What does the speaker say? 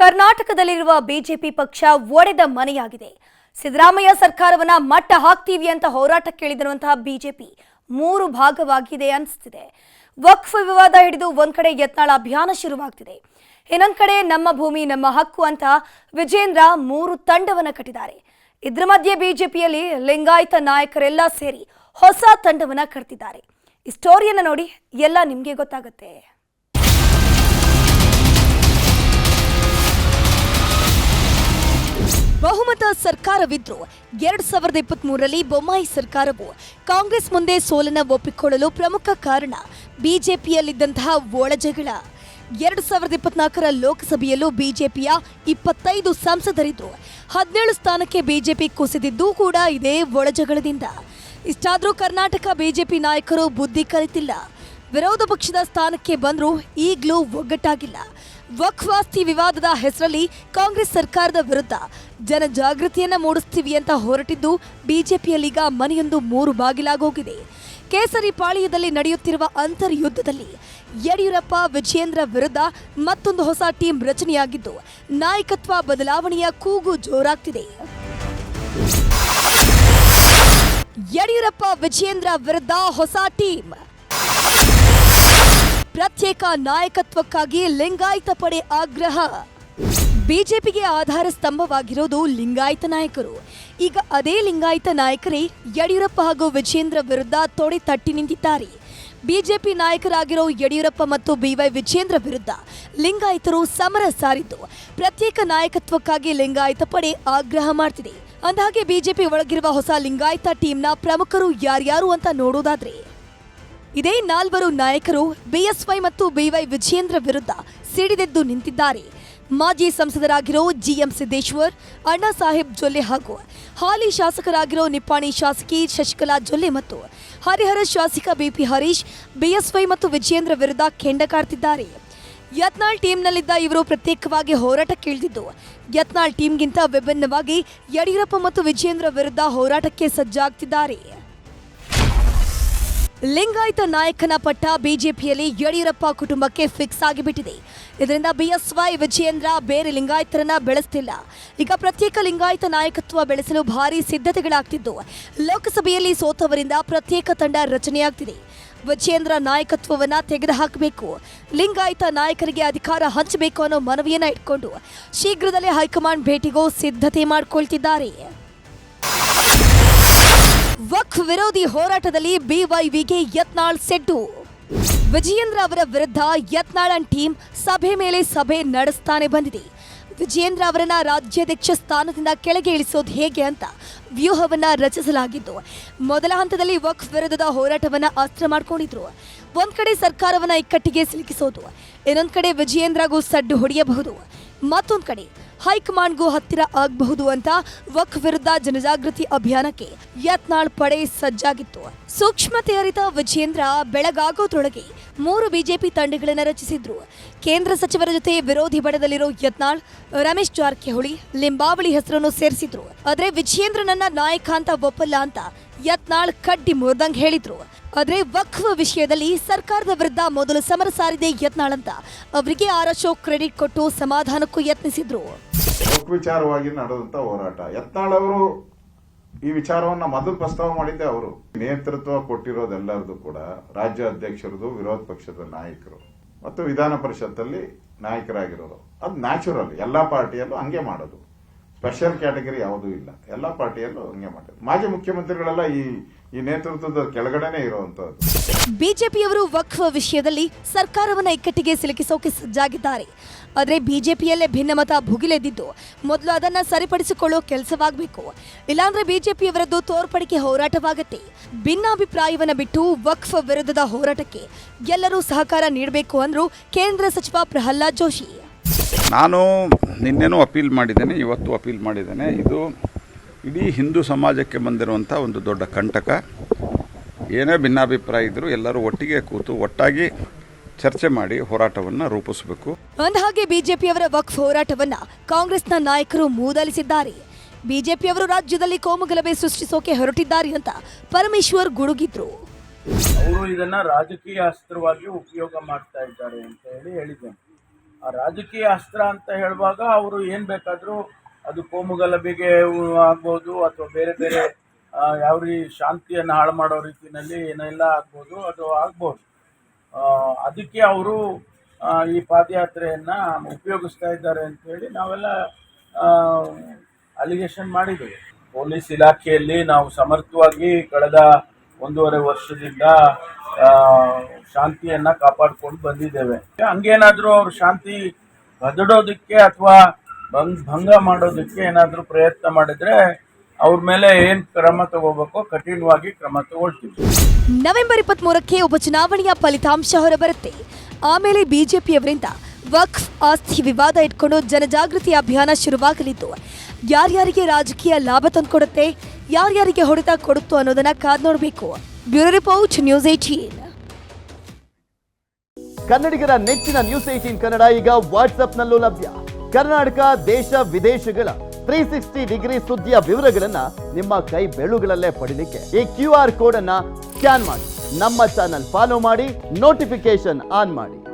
ಕರ್ನಾಟಕದಲ್ಲಿರುವ ಬಿಜೆಪಿ ಪಕ್ಷ ಒಡೆದ ಮನೆಯಾಗಿದೆ. ಸಿದ್ದರಾಮಯ್ಯ ಸರ್ಕಾರವನ್ನ ಮಟ್ಟ ಹಾಕ್ತೀವಿ ಅಂತ ಹೋರಾಟ ಕೇಳಿದಿರುವಂತಹ ಬಿಜೆಪಿ ಮೂರು ಭಾಗವಾಗಿದೆ ಅನಿಸ್ತಿದೆ. ವಕ್ಫ್ ವಿವಾದ ಹಿಡಿದು ಒಂದ್ ಕಡೆ ಯತ್ನಾಳ ಅಭಿಯಾನ ಶುರುವಾಗ್ತಿದೆ. ಇನ್ನೊಂದ್ ಕಡೆ ನಮ್ಮ ಭೂಮಿ, ನಮ್ಮ ಹಕ್ಕು ಅಂತ ವಿಜೇಂದ್ರ ಮೂರು ತಂಡವನ್ನ ಕಟ್ಟಿದ್ದಾರೆ. ಇದ್ರ ಮಧ್ಯೆ ಬಿಜೆಪಿಯಲ್ಲಿ ಲಿಂಗಾಯತ ನಾಯಕರೆಲ್ಲ ಸೇರಿ ಹೊಸ ತಂಡವನ್ನ ಕಟ್ಟಿದ್ದಾರೆ ಈ ಸ್ಟೋರಿಯನ್ನ ನೋಡಿ ಎಲ್ಲ ನಿಮ್ಗೆ ಗೊತ್ತಾಗುತ್ತೆ. ಬಹುಮತ ಸರ್ಕಾರವಿದ್ರು. ಎರಡ್ ಸಾವಿರದ ಇಪ್ಪತ್ತ್ ಮೂರರಲ್ಲಿ ಬೊಮ್ಮಾಯಿ ಸರ್ಕಾರವು ಕಾಂಗ್ರೆಸ್ ಮುಂದೆ ಸೋಲನ ಒಪ್ಪಿಕೊಳ್ಳಲು ಪ್ರಮುಖ ಕಾರಣ ಬಿಜೆಪಿಯಲ್ಲಿದ್ದಂತಹ ಒಳಜಗಳ. ಎರಡ್ ಸಾವಿರದ ಇಪ್ಪತ್ನಾಲ್ಕರ ಲೋಕಸಭೆಯಲ್ಲೂ ಬಿಜೆಪಿಯ ಇಪ್ಪತ್ತೈದು ಸಂಸದರಿದ್ರು. ಹದಿನೇಳು ಸ್ಥಾನಕ್ಕೆ ಬಿಜೆಪಿ ಕುಸಿದಿದ್ದು ಕೂಡ ಇದೇ ಒಳಜಗಳದಿಂದ. ಇಷ್ಟಾದರೂ ಕರ್ನಾಟಕ ಬಿಜೆಪಿ ನಾಯಕರು ಬುದ್ಧಿ ಕಲಿತಿಲ್ಲ. ವಿರೋಧ ಪಕ್ಷದ ಸ್ಥಾನಕ್ಕೆ ಬಂದರೂ ಈಗಲೂ ಒಗ್ಗಟ್ಟಾಗಿಲ್ಲ. ವಕ್ವಾಸ್ತಿ ವಿವಾದದ ಹೆಸರಲ್ಲಿ ಕಾಂಗ್ರೆಸ್ ಸರ್ಕಾರದ ವಿರುದ್ಧ ಜನಜಾಗೃತಿಯನ್ನ ಮೂಡಿಸ್ತೀವಿ ಅಂತ ಹೊರಟಿದ್ದು ಬಿಜೆಪಿಯಲ್ಲೀಗ ಮನೆಯೊಂದು ಮೂರು ಬಾಗಿಲಾಗೋಗಿದೆ. ಕೇಸರಿ ಪಾಳಿಯದಲ್ಲಿ ನಡೆಯುತ್ತಿರುವ ಅಂತರ್ಯುದ್ಧದಲ್ಲಿ ಯಡಿಯೂರಪ್ಪ, ವಿಜಯೇಂದ್ರ ವಿರುದ್ಧ ಮತ್ತೊಂದು ಹೊಸ ಟೀಂ ರಚನೆಯಾಗಿದ್ದು ನಾಯಕತ್ವ ಬದಲಾವಣೆಯ ಕೂಗು ಜೋರಾಗ್ತಿದೆ. ಯಡಿಯೂರಪ್ಪ, ವಿಜಯೇಂದ್ರ ವಿರುದ್ಧ ಹೊಸ ಟೀಮ್ ಪ್ರತ್ಯೇಕ ನಾಯಕತ್ವಕ್ಕಾಗಿ ಲಿಂಗಾಯತ ಪಡೆ ಆಗ್ರಹ. ಬಿಜೆಪಿಗೆ ಆಧಾರ ಸ್ತಂಭವಾಗಿರೋದು ಲಿಂಗಾಯತ ನಾಯಕರು. ಈಗ ಅದೇ ಲಿಂಗಾಯತ ನಾಯಕರೇ ಯಡಿಯೂರಪ್ಪ ಹಾಗೂ ವಿಜೇಂದ್ರ ವಿರುದ್ಧ ತೊಡೆ ತಟ್ಟಿ ನಿಂತಿದ್ದಾರೆ. ಬಿಜೆಪಿ ನಾಯಕರಾಗಿರೋ ಯಡಿಯೂರಪ್ಪ ಮತ್ತು ಬಿವೈ ವಿಜೇಂದ್ರ ವಿರುದ್ಧ ಲಿಂಗಾಯತರು ಸಮರ ಸಾರಿದ್ದು. ಪ್ರತ್ಯೇಕ ನಾಯಕತ್ವಕ್ಕಾಗಿ ಲಿಂಗಾಯತ ಪಡೆ ಆಗ್ರಹ ಮಾಡ್ತಿದೆ. ಅಂದಹಾಗೆ ಬಿಜೆಪಿ ಒಳಗಿರುವ ಹೊಸ ಲಿಂಗಾಯತ ಟೀಮ್ನ ಪ್ರಮುಖರು ಯಾರ್ಯಾರು ಅಂತ ನೋಡೋದಾದ್ರೆ ಇದೇ ನಾಲ್ವರು ನಾಯಕರು ಬಿಎಸ್ವೈ ಮತ್ತು ಬಿವೈ ವಿಜಯೇಂದ್ರ ವಿರುದ್ಧ ಸಿಡಿದೆದ್ದು ನಿಂತಿದ್ದಾರೆ. ಮಾಜಿ ಸಂಸದರಾಗಿರೋ ಜಿಎಂ ಸಿದ್ದೇಶ್ವರ್, ಅಣ್ಣಾ ಸಾಹೇಬ್ ಜೊಲ್ಲೆ ಹಾಗೂ ಹಾಲಿ ಶಾಸಕರಾಗಿರೋ ನಿಪ್ಪಾಣಿ ಶಾಸಕಿ ಶಶಿಕಲಾ ಜೊಲ್ಲೆ ಮತ್ತು ಹರಿಹರ ಶಾಸಕ ಬಿಪಿ ಹರೀಶ್, ಬಿಎಸ್ವೈ ಮತ್ತು ವಿಜಯೇಂದ್ರ ವಿರುದ್ಧ ಕೆಂಡ ಕಾಡ್ತಿದ್ದಾರೆ ಯತ್ನಾಳ್ ಟೀಮ್ನಲ್ಲಿದ್ದ ಇವರು ಪ್ರತ್ಯೇಕವಾಗಿ ಹೋರಾಟಕ್ಕೆ ಇಳಿದಿದ್ದು ಯತ್ನಾಳ್ ಟೀಮ್ಗಿಂತ ವಿಭಿನ್ನವಾಗಿ ಯಡಿಯೂರಪ್ಪ ಮತ್ತು ವಿಜಯೇಂದ್ರ ವಿರುದ್ಧ ಹೋರಾಟಕ್ಕೆ ಸಜ್ಜಾಗ್ತಿದ್ದಾರೆ. ಲಿಂಗಾಯತ ನಾಯಕನ ಪಟ್ಟ ಬಿಜೆಪಿಯಲ್ಲಿ ಯಡಿಯೂರಪ್ಪ ಕುಟುಂಬಕ್ಕೆ ಫಿಕ್ಸ್ ಆಗಿಬಿಟ್ಟಿದೆ. ಇದರಿಂದ ಬಿಎಸ್ವೈ ವಿಜಯೇಂದ್ರ ಬೇರೆ ಲಿಂಗಾಯತರನ್ನ ಬೆಳೆಸ್ತಿಲ್ಲ. ಈಗ ಪ್ರತ್ಯೇಕ ಲಿಂಗಾಯತ ನಾಯಕತ್ವ ಬೆಳೆಸಲು ಭಾರಿ ಸಿದ್ಧತೆಗಳಾಗ್ತಿದ್ದು. ಲೋಕಸಭೆಯಲ್ಲಿ ಸೋತವರಿಂದ ಪ್ರತ್ಯೇಕ ತಂಡ ರಚನೆಯಾಗ್ತಿದೆ. ವಿಜಯೇಂದ್ರ ನಾಯಕತ್ವವನ್ನ ತೆಗೆದುಹಾಕಬೇಕು. ಲಿಂಗಾಯತ ನಾಯಕರಿಗೆ ಅಧಿಕಾರ ಹಂಚಬೇಕು ಅನ್ನೋ ಮನವಿಯನ್ನ ಇಟ್ಕೊಂಡು ಶೀಘ್ರದಲ್ಲೇ ಹೈಕಮಾಂಡ್ ಭೇಟಿಗೂ ಸಿದ್ಧತೆ ಮಾಡಿಕೊಳ್ತಿದ್ದಾರೆ. ವಕ್ಫ್ ವಿರೋಧಿ ಹೋರಾಟದಲ್ಲಿ ಬಿವೈವಿಗೆ ಯತ್ನಾಳ್ ಸೆಡ್ಡು. ವಿಜಯೇಂದ್ರ ಅವರ ವಿರುದ್ಧ ಯತ್ನಾಳ್ ಅಂಡ್ ಟೀಮ್ ಸಭೆ ಮೇಲೆ ಸಭೆ ನಡೆಸ್ತಾನೆ ಬಂದಿದೆ. ವಿಜಯೇಂದ್ರ ಅವರನ್ನ ರಾಜ್ಯಾಧ್ಯಕ್ಷ ಸ್ಥಾನದಿಂದ ಕೆಳಗೆ ಇಳಿಸೋದು ಹೇಗೆ ಅಂತ ವ್ಯೂಹವನ್ನ ರಚಿಸಲಾಗಿದ್ದು, ಮೊದಲ ಹಂತದಲ್ಲಿ ವಕ್ ವಿರೋಧದ ಹೋರಾಟವನ್ನ ಅಸ್ತ್ರ ಮಾಡ್ಕೊಂಡಿದ್ರು. ಒಂದ್ ಕಡೆ ಸರ್ಕಾರವನ್ನ ಇಕ್ಕಟ್ಟಿಗೆ ಸಿಲುಕಿಸೋದು, ಇನ್ನೊಂದ್ ಕಡೆ ವಿಜಯೇಂದ್ರಗೂ ಸಡ್ಡು ಹೊಡೆಯಬಹುದು. ಮತ್ತೊಂದ್ ಕಡೆ ಹೈಕಮಾಂಡ್ಗೂ ಹತ್ತಿರ ಆಗಬಹುದು ಅಂತ ವಕ್ ವಿರುದ್ಧ ಜನಜಾಗೃತಿ ಅಭಿಯಾನಕ್ಕೆ ಯತ್ನಾಳ್ ಪಡೆ ಸಜ್ಜಾಗಿತ್ತು. ಸೂಕ್ಷ್ಮತೆ ಅರಿತ ವಿಜೇಂದ್ರ ಬೆಳಗಾಗೋದ್ರೊಳಗೆ ಮೂರು ಬಿಜೆಪಿ ತಂಡಗಳನ್ನು ರಚಿಸಿದ್ರು. ಕೇಂದ್ರ ಸಚಿವರ ಜೊತೆ ವಿರೋಧಿ ಬಣದಲ್ಲಿರೋ ಯತ್ನಾಳ್, ರಮೇಶ್ ಜಾರಕಿಹೊಳಿ, ಲಿಂಬಾವಳಿ ಹೆಸರನ್ನು ಸೇರಿಸಿದ್ರು. ಆದ್ರೆ ವಿಜೇಂದ್ರನನ್ನ ನಾಯಕ ಅಂತ ಒಪ್ಪಲ್ಲ ಅಂತ ಯತ್ನಾಳ್ ಕಡ್ಡಿ ಮುರಿದಂಗ್ ಹೇಳಿದ್ರು. ಆದ್ರೆ ವಕ್ಫ್ ವಿಷಯದಲ್ಲಿ ಸರ್ಕಾರದ ವಿರುದ್ಧ ಮೊದಲು ಸಮರ ಸಾರಿದೆ ಯತ್ನಾಳ್ ಅಂತ. ಅವರಿಗೆ ಆರ್ ಅಶೋಕ್ ಕ್ರೆಡಿಟ್ ಕೊಟ್ಟು ಸಮಾಧಾನಕ್ಕೂ ಯತ್ನಿಸಿದ್ರು. ವಿಚಾರವಾಗಿ ನಡೆದಂತ ಹೋರಾಟ. ಯತ್ನಾಳ್ ಅವರು ಈ ವಿಚಾರವನ್ನ ಮೊದಲು ಪ್ರಸ್ತಾವ ಮಾಡಿದ್ದೆ ಅವರು. ನೇತೃತ್ವ ಕೊಟ್ಟಿರೋದೆಲ್ಲರದು ಕೂಡ ರಾಜ್ಯ ಅಧ್ಯಕ್ಷರದು, ವಿರೋಧ ಪಕ್ಷದ ನಾಯಕರು ಮತ್ತು ವಿಧಾನ ಪರಿಷತ್ತಲ್ಲಿ ನಾಯಕರಾಗಿರೋರು. ಅದು ನ್ಯಾಚುರಲ್ ಎಲ್ಲಾ ಪಾರ್ಟಿಯಲ್ಲೂ ಹಂಗೆ ಮಾಡೋದು. ಸ್ಪೆಷಲ್ ಕ್ಯಾಟಗರಿ ಯಾವುದೂ ಇಲ್ಲ. ಎಲ್ಲ ಪಾರ್ಟಿಯಲ್ಲೂ ಹಂಗೆ ಮಾಡೋದು ಮಾಜಿ ಮುಖ್ಯಮಂತ್ರಿಗಳೆಲ್ಲ ಈ ಈ ನೇತೃತ್ವದ ಕೆಳಗಡೆನೆ ಇರುವಂತಹದ್ದು ಬಿಜೆಪಿಯವರು ವಕ್ಫ್ ವಿಷಯದಲ್ಲಿ ಸರ್ಕಾರವನ್ನ ಇಕ್ಕಟ್ಟಿಗೆ ಸಿಲುಕಿಸೋಕೆ ಸಜ್ಜಾಗಿದ್ದಾರೆ ಆದರೆ ಬಿಜೆಪಿಯಲ್ಲೇ ಭಿನ್ನಮತ ಭುಗಿಲೆದ್ದಿದ್ದು, ಮೊದಲು ಅದನ್ನ ಸರಿಪಡಿಸಿಕೊಳ್ಳೋ ಕೆಲಸವಾಗಬೇಕು. ಇಲ್ಲಾಂದ್ರೆ ಬಿಜೆಪಿಯವರದ್ದು ತೋರ್ಪಡಿಕೆ ಹೋರಾಟವಾಗತ್ತೆ. ಭಿನ್ನಾಭಿಪ್ರಾಯವನ್ನು ಬಿಟ್ಟು ವಕ್ಫ್ ವಿರುದ್ಧದ ಹೋರಾಟಕ್ಕೆ ಎಲ್ಲರೂ ಸಹಕಾರ ನೀಡಬೇಕು ಅಂದ್ರು ಕೇಂದ್ರ ಸಚಿವ ಪ್ರಹ್ಲಾದ್ ಜೋಶಿ. ನಾನು ನಿನ್ನೆನೂ ಅಪೀಲ್ ಮಾಡಿದ್ದೇನೆ ಇವತ್ತು ಅಪೀಲ್ ಮಾಡಿದ್ದೇನೆ. ಇದು ಇಡೀ ಹಿಂದೂ ಸಮಾಜಕ್ಕೆ ಬಂದಿರುವಂಥ ಒಂದು ದೊಡ್ಡ ಕಂಟಕ. ಏನೇ ಭಿನ್ನಾಭಿಪ್ರಾಯ ಇದ್ದರೂ ಎಲ್ಲರೂ ಒಟ್ಟಿಗೆ ಕೂತು ಒಟ್ಟಾಗಿ ಚರ್ಚೆ ಮಾಡಿ ಹೋರಾಟವನ್ನು ರೂಪಿಸಬೇಕು. ಅಂದಹಾಗೆ ಬಿಜೆಪಿಯವರ ವಕ್ಫ್ ಹೋರಾಟವನ್ನ ಕಾಂಗ್ರೆಸ್ನ ನಾಯಕರು ಮೂದಲಿಸಿದ್ದಾರೆ. ಬಿಜೆಪಿಯವರು ರಾಜ್ಯದಲ್ಲಿ ಕೋಮುಗಲಭೆ ಸೃಷ್ಟಿಸೋಕೆ ಹೊರಟಿದ್ದಾರೆ ಅಂತ ಪರಮೇಶ್ವರ್ ಗುಡುಗಿದ್ರು. ಅವರು ಇದನ್ನ ರಾಜಕೀಯ ಅಸ್ತ್ರವಾಗಿ ಉಪಯೋಗ ಮಾಡ್ತಾ ಇದ್ದಾರೆ ಅಂತ ಹೇಳಿ ಹೇಳಿದ್ದೇನೆ. ರಾಜಕೀಯ ಅಸ್ತ್ರ ಅಂತ ಹೇಳುವಾಗ ಅವರು ಏನು ಬೇಕಾದರೂ ಅದು ಕೋಮುಗಲಭೆಗೆ ಆಗ್ಬೋದು ಅಥವಾ ಬೇರೆ ಬೇರೆ ಯಾವ ರೀ ಶಾಂತಿಯನ್ನು ಹಾಳು ಮಾಡೋ ರೀತಿಯಲ್ಲಿ ಏನೆಲ್ಲ ಆಗ್ಬೋದು, ಅದು ಆಗ್ಬೋದು. ಅದಕ್ಕೆ ಅವರು ಈ ಪಾದಯಾತ್ರೆಯನ್ನು ಉಪಯೋಗಿಸ್ತಾ ಇದ್ದಾರೆ ಅಂತೇಳಿ ನಾವೆಲ್ಲ ಅಲಿಗೇಷನ್ ಮಾಡಿದ್ದೇವೆ. ಪೊಲೀಸ್ ಇಲಾಖೆಯಲ್ಲಿ ನಾವು ಸಮರ್ಥವಾಗಿ ಕಳೆದ ಒಂದೂವರೆ ವರ್ಷದಿಂದ ಶಾಂತಿಯನ್ನ ಕಾಪಾಡ್ಕೊಂಡು ಬಂದಿದ್ದೇವೆ. ಹಂಗೇನಾದ್ರೂ ಅವ್ರು ಶಾಂತಿ ಬದಡೋದಕ್ಕೆ ಅಥವಾ ಭಂಗ್, ಭಂಗ ಮಾಡೋದಕ್ಕೆ ಏನಾದರೂ ಪ್ರಯತ್ನ ಮಾಡಿದ್ರೆ ಅವ್ರ ಮೇಲೆ ಏನು ಕ್ರಮ ತಗೋಬೇಕೋ ಕಠಿಣವಾಗಿ ಕ್ರಮ ತಗೊಳ್ತೀವಿ. ನವೆಂಬರ್ ಇಪ್ಪತ್ತ್ ಮೂರಕ್ಕೆ ಉಪಚುನಾವಣೆಯ ಫಲಿತಾಂಶ ಹೊರಬರುತ್ತೆ. ಆಮೇಲೆ ಬಿಜೆಪಿಯವರಿಂದ ವಕ್ಫ್ ಆಸ್ತಿ ವಿವಾದ ಇಟ್ಕೊಂಡು ಜನಜಾಗೃತಿ ಅಭಿಯಾನ ಶುರುವಾಗಲಿದ್ದು, ಯಾರ್ಯಾರಿಗೆ ರಾಜಕೀಯ ಲಾಭ ತಂದುಕೊಡುತ್ತೆ ಯಾರ್ಯಾರಿಗೆ ಹೊಡೆತ ಕೊಡುತ್ತೋ ಅನ್ನೋದನ್ನ ಕಾದ್ ನೋಡಬೇಕು. ಬ್ಯೂರೋ ರಿಪೋರ್ಟ್, ನ್ಯೂಸ್ ಏಟೀನ್ ಕನ್ನಡಿಗರ ನೆಚ್ಚಿನ ನ್ಯೂಸ್ ಏಟೀನ್ ಕನ್ನಡ ಈಗ ವಾಟ್ಸ್ಆಪ್ನಲ್ಲೂ ಲಭ್ಯ. ಕರ್ನಾಟಕ, ದೇಶ, ವಿದೇಶಗಳ ತ್ರೀ ಸಿಕ್ಸ್ಟಿ ಡಿಗ್ರಿ ಸುದ್ದಿಯ ವಿವರಗಳನ್ನ ನಿಮ್ಮ ಕೈ ಬೆಳುಗಳಲ್ಲೇ ಪಡೀಲಿಕ್ಕೆ ಈ ಕ್ಯೂ ಆರ್ ಕೋಡ್ ಅನ್ನ ಸ್ಕ್ಯಾನ್ ಮಾಡಿ. ನಮ್ಮ ಚಾನಲ್ ಫಾಲೋ ಮಾಡಿ ನೋಟಿಫಿಕೇಶನ್ ಆನ್ ಮಾಡಿ.